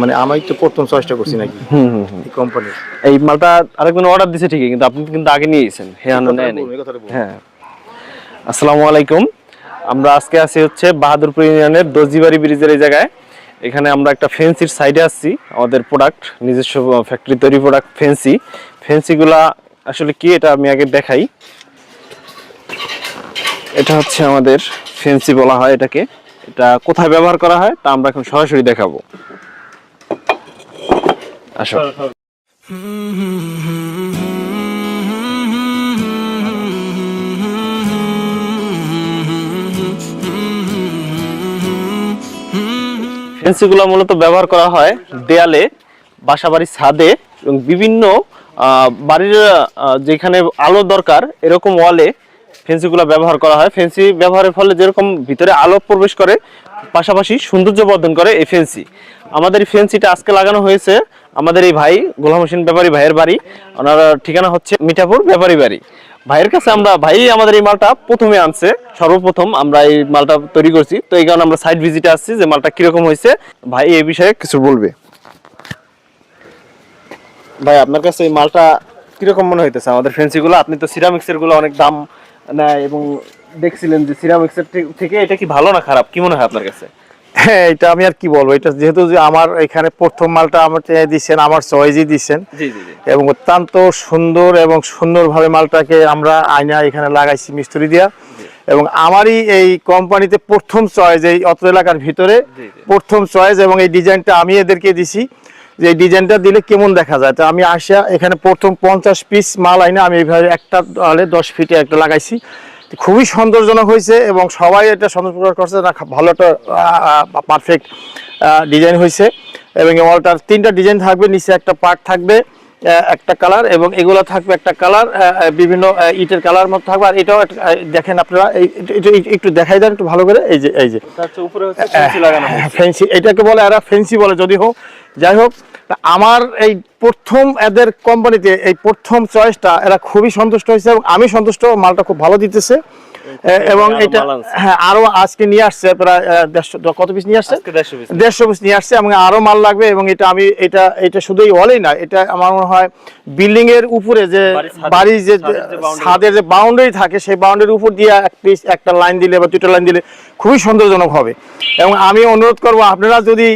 মানে আমি তো প্রথম চয়েসটা করছি নাকি। এই কোম্পানির এই মালটা আরেকজন অর্ডার দিছে ঠিকই কিন্তু আপনি কিন্তু আগে নিয়ে গেছেন হ্যাঁ হ্যাঁ। আসসালামু আলাইকুম। আমরা আজকে আছি হচ্ছে বাহাদুরপুর ইউনিয়নের দর্জিবাড়ি ব্রিজের এই জায়গায়। এখানে আমরা একটা ফেন্সির সাইডে আসছি আমাদের প্রোডাক্ট নিজস্ব ফ্যাক্টরি তৈরি প্রোডাক্ট ফেন্সি ফেন্সিগুলা আসলে কি এটা আমি আগে দেখাই। এটা হচ্ছে আমাদের ফেন্সি বলা হয় এটাকে। এটা কোথায় ব্যবহার করা হয় তা আমরা এখন সরাসরি দেখাবো। আসো। ফেন্সিগুলো মূলত ব্যবহার করা হয় দেয়ালে বাসা বাড়ির ছাদে এবং বিভিন্ন বাড়ির যেখানে আলো দরকার এরকম ওয়ালে ফেন্সিগুলো ব্যবহার করা হয়। ফেন্সি ব্যবহারের ফলে যেরকম ভিতরে আলো প্রবেশ করে, পাশাপাশি সৌন্দর্য বর্ধন করে এই ফেন্সি। আমাদের এই ফেন্সিটা আজকে লাগানো হয়েছে আমাদের এই ভাই, গোলাম হোসেন ব্যাপারী ভাইয়ের বাড়ি। ওনার ঠিকানা হচ্ছে মিঠাপুর ব্যাপারী বাড়ি। ভাইয়ের কাছে আমরা, ভাই আমাদের এই মালটা প্রথমে আনছে, সর্বপ্রথম আমরা এই মালটা তৈরি করছি। তো এই কারণে আমরা সাইড ভিজিটে আসছি যে মালটা কীরকম হয়েছে। ভাই এই বিষয়ে কিছু বলবে। ভাই, আপনার কাছে এই মালটা কীরকম মনে হইতেছে? আমাদের ফেন্সিগুলো, আপনি তো সিরামিক্সেরগুলো অনেক দাম নেয় এবং দেখছিলেন যে সিরামিক্সের থেকে এটা কি ভালো না খারাপ? কি মনে হয় আপনার কাছে? হ্যাঁ এটা আমি আর কি বলব? এটা যেহেতু যে আমার এখানে প্রথম মালটা আমার দিচ্ছেন আমার চয়েসই দিচ্ছেন। এবং অত্যন্ত সুন্দর এবং সুন্দরভাবে মালটাকে আমরা আয়না এখানে লাগাইছি মিস্ত্রি দিয়া। এবং আমারই এই কোম্পানিতে প্রথম চয়েস এই অত্র এলাকার ভিতরে। প্রথম চয়েস এবং এই ডিজাইনটা আমি এদেরকে দিছি। যে ডিজাইনটা দিলে কেমন দেখা যায়? তো আমি আসিয়া এখানে প্রথম পঞ্চাশ পিস মাল আইনে আমি এইভাবে একটা হলে দশ ফিটে একটা লাগাইছি। খুবই সৌন্দর্যজনক হয়েছে এবং সবাই এটা সন্তোষ প্রকাশ করছে না ভালো একটা পারফেক্ট ডিজাইন হয়েছে। এবং ওয়ালটার তিনটা ডিজাইন থাকবে, নিচে একটা পার্ট থাকবে। একটা কালার এবং এগুলো থাকবে একটা কালার বিভিন্ন ইটের কালার মতো থাকবে। আর এটাও দেখেন আপনারা একটু দেখাই দেন একটু ভালো করে। এই যে এই যে। ফেন্সি এটাকে বলে এরা ফেন্সি বলে যদি হোক। যাই হোক আমার এই প্রথম এদের কোম্পানিতে এই প্রথম চয়েসটা এরা খুবই সন্তুষ্ট হয়েছে এবং আমি সন্তুষ্ট মালটা খুব ভালো দিতেছে। এবং এটা হ্যাঁ আরও আজকে নিয়ে আসছে প্রায় দেড়শো কত পিস নিয়ে আসছে? দেড়শো পিস নিয়ে আসছে এবং আরও মাল লাগবে এবং এটা আমি এটা এটা শুধু এই না এটা আমার মনে হয় বিল্ডিং এর উপরে যে বাড়ির যে ছাদের যে বাউন্ডারি থাকে সেই বাউন্ডারির উপর দিয়ে এক পিস একটা লাইন দিলে বা দুটো লাইন দিলে খুবই সৌন্দর্যজনক হবে। এবং আমি অনুরোধ করব আপনারা যদি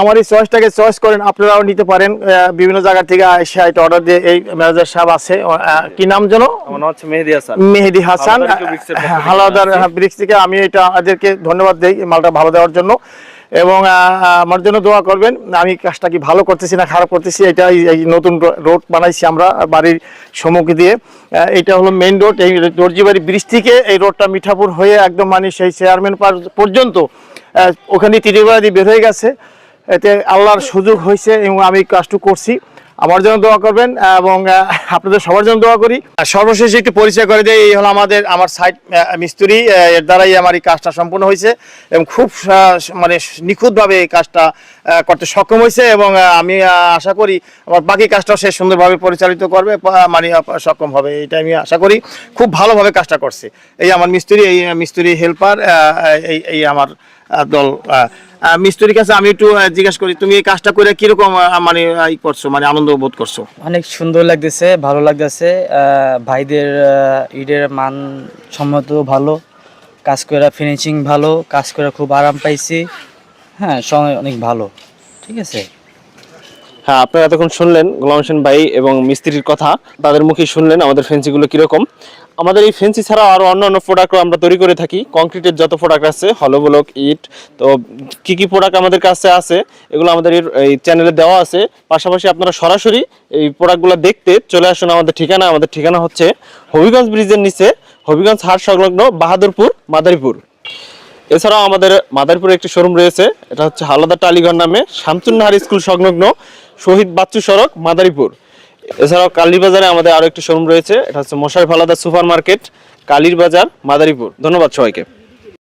আমার এই চয়েসটাকে চয়েস করেন আপনারাও নিতে পারেন। বিভিন্ন জায়গা থেকে এটা অর্ডার দিয়ে এই ম্যানেজার সাহেব আছে। কি নাম যেন? মেহেদি হাসান। মেহেদি হাসান। হালাদার ব্রিক্স থেকে আমি এটা এদেরকে ধন্যবাদ দিই মালটা ভালো দেওয়ার জন্য। এবং আমার জন্য দোয়া করবেন আমি কাজটা কি ভালো করতেছি না খারাপ করতেছি এটা এই- নতুন রোড বানাইছি আমরা বাড়ির সম্মুখে দিয়ে। এটা হলো মেইন রোড এই দর্জিবাড়ি ব্রিজ থেকে এই রোডটা মিঠাপুর হয়ে একদম মানে সেই চেয়ারম্যান পর্যন্ত আহ, ওখানে তিরিবাড়ি বের হয়ে গেছে। এতে আল্লাহর সুযোগ হয়েছে এবং আমি কাজটু করছি। আমার জন্য দোয়া করবেন এবং আপনাদের সবার জন্য দোয়া করি। সর্বশেষ একটু পরিচয় করে দেয় এই হলো আমাদের, আমার সাইট মিস্ত্রি এর দ্বারাই আমার এই কাজটা সম্পূর্ণ হয়েছে এবং খুব মানে নিখুঁতভাবে এই কাজটা করতে সক্ষম হয়েছে এবং আমি আশা করি আমার বাকি কাজটাও সে সুন্দরভাবে পরিচালিত করবে মানে সক্ষম হবে এটা আমি আশা করি। খুব ভালোভাবে কাজটা করছে। এই আমার মিস্ত্রি, এই মিস্ত্রি হেল্পার এই এই আমার দল মিস্ত্রির কাছে আমি একটু জিজ্ঞেস করি, তুমি এই কাজটা করে কীরকম মানে ই করছ মানে আনন্দ বোধ করছ? অনেক সুন্দর লাগতেছে, ভালো লাগতেছে ভাইদের ঈদের মান সম্মত ভালো, কাজ করে ফিনিশিং ভালো, কাজ করে খুব আরাম পাইছি হ্যাঁ সময় অনেক ভালো, ঠিক আছে? হ্যাঁ আপনারা এতক্ষণ শুনলেন গোলাম হোসেন ভাই এবং মিস্ত্রির কথা। তাদের মুখে শুনলেন আমাদের ফেন্সিগুলো কীরকম। আমাদের এই ফেন্সি ছাড়াও আরও অন্যান্য প্রোডাক্টও আমরা তৈরি করে থাকি। কংক্রিটের যত প্রোডাক্ট আছে, হলো ব্লক, ইট, তো কী কী প্রোডাক্ট আমাদের কাছে আছে, এগুলো আমাদের এই চ্যানেলে দেওয়া আছে। পাশাপাশি আপনারা সরাসরি এই প্রোডাক্টগুলো দেখতে চলে আসুন আমাদের ঠিকানা আমাদের ঠিকানা হচ্ছে হবিগঞ্জ ব্রিজের নিচে হবিগঞ্জ হাট সংলগ্ন বাহাদুরপুর, মাদারীপুর। এছাড়াও আমাদের মাদারীপুরে একটি শোরুম রয়েছে। এটা হচ্ছে হালদা টালিগঞ্জ নামে শামচুন্নাহার স্কুল সংলগ্ন। শহীদ বাচ্চু সড়ক, মাদারীপুর। এছাড়াও কালীবাজারে আমাদের আরও একটি শোরুম রয়েছে। এটা হচ্ছে মশাই ফালাদা সুপার মার্কেট কালীর বাজার, মাদারীপুর। ধন্যবাদ সবাইকে।